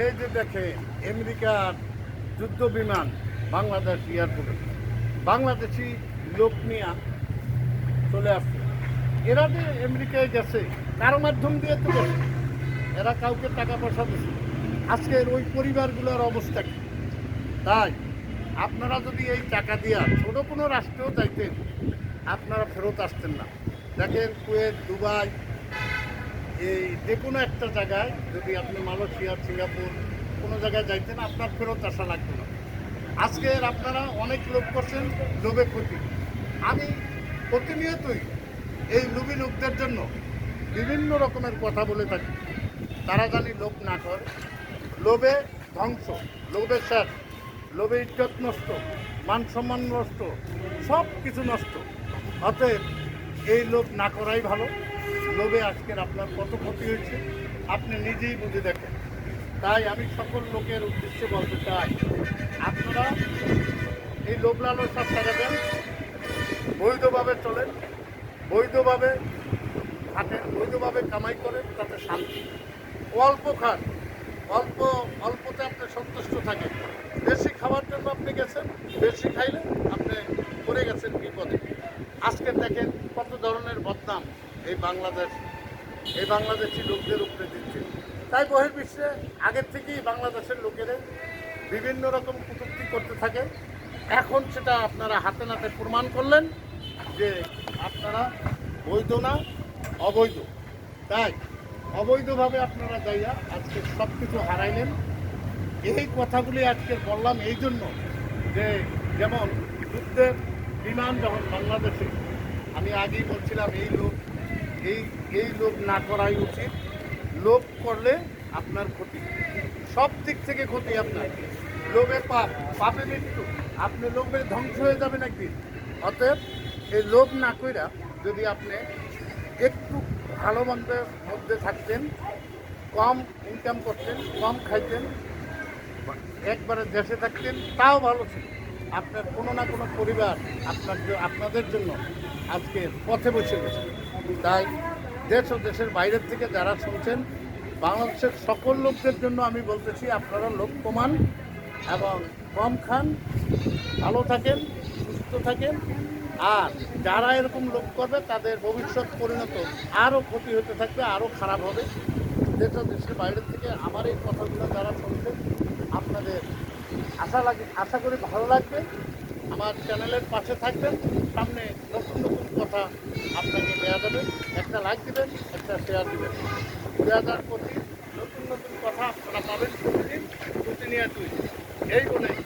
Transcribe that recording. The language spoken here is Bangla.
এই যে দেখে আমেরিকার যুদ্ধ বিমান বাংলাদেশ এয়ারপোর্টে। বাংলাদেশি লোক নিয়ে চলে আসছে। এরা যে আমেরিকায় গেছে, কারও মাধ্যম দিয়ে তো গেছে। এরা কাউকে টাকা পয়সা দিচ্ছে আজকের ওই পরিবারগুলোর অবস্থা কি? তাই আপনারা যদি এই টাকা দিয়া ছোট কোনো রাষ্ট্রেও যাইতেন, আপনারা ফেরত আসতেন না। দেখেন কুয়েত, দুবাই এই যে কোনো একটা জায়গায় যদি আপনি মালয়েশিয়া, সিঙ্গাপুর কোনো জায়গায় যাইতেন, আপনার ফেরত আসা লাগতো না। আজকের আপনারা অনেক লোক করছেন লোভে ক্ষতি। আমি প্রতিনিয়তই এই লোভী লোকদের জন্য বিভিন্ন রকমের কথা বলে থাকি। তারা জানি লোভ না করে। লোভে ধ্বংস, লোভে স্যার লোভে ইজ্জত নষ্ট, মান সম্মান নষ্ট সব কিছু নষ্ট। অতএব এই লোভ না করাই ভালো। লোভে আজকের আপনার কত ক্ষতি হয়েছে, আপনি নিজেই বুঝে দেখেন। তাই আমি সকল লোকের উদ্দেশ্যে বলতে চাই, আপনারা এই লোভ লালসার টাকা দেন বৈধভাবে চলেন, বৈধভাবে খাটেন বৈধভাবে কামাই করেন, তাতে শান্তি। অল্প খান, অল্প, অল্পতে আপনি সন্তুষ্ট থাকেন। বেশি খাওয়ার জন্য আপনি গেছেন, বেশি খাইলে আপনি পড়ে গেছেন বিপদে। আজকে দেখেন কত ধরনের বদনাম। এই বাংলাদেশ, এই বাংলাদেশি লোকদের উপরে দিচ্ছে। তাই বহির্বিশ্বে আগের থেকেই বাংলাদেশের লোকেরা বিভিন্ন রকম কটূক্তি করতে থাকে। এখন সেটা আপনারা হাতে নাতে প্রমাণ করলেন যে আপনারা বৈধ না অবৈধ। তাই অবৈধভাবে আপনারা যাইয়া আজকে সব কিছু হারাইলেন। এই কথাগুলি আজকে বললাম এই জন্য যে যেমন যুদ্ধের বিমান যখন বাংলাদেশে, আমি আগেই বলছিলাম, এই লোক এই এই লোভ না করাই উচিত। লোভ করলে আপনার ক্ষতি। সব দিক থেকে ক্ষতি আপনার। লোভে পাপ, পাপে মৃত্যু। আপনি লোভে ধ্বংস হয়ে যাবেন একদিন। অতএব এই লোভ না কইরা যদি আপনি একটু ভালো মন্দের মধ্যে থাকতেন, কম ইনকাম করতেন, কম খাইতেন, একবারে দেশে থাকতেন, তাও ভালো ছিল। আপনার কোনো না কোনো পরিবার আপনার আপনাদের জন্য আজকে পথে বসে গেছে। তাই দেশ ও দেশের বাইরের থেকে যারা শুনছেন, বাংলাদেশের সকল লোকদের জন্য আমি বলতেছি, আপনারা লোক কমান এবং কম খান, ভালো থাকেন, সুস্থ থাকেন। আর যারা এরকম লোক করবে, তাদের ভবিষ্যৎ পরিণত আরও ক্ষতি হতে থাকবে, আরও খারাপ হবে। দেশ ও দেশের বাইরের থেকে আমার এই কথাগুলো যারা শুনছেন, আপনাদের আশা লাগে আশা করি ভালো লাগবে। আমার চ্যানেলের পাশে থাকবেন। সামনে নতুন নতুন কথা আপনাকে দেওয়া যাবে। একটা লাইক দেবেন, একটা শেয়ার দেবেন। দু হাজার পঁচিশ নতুন নতুন কথা আপনারা পাবেন প্রতিদিন, প্রতিনিয়তই। এই বলে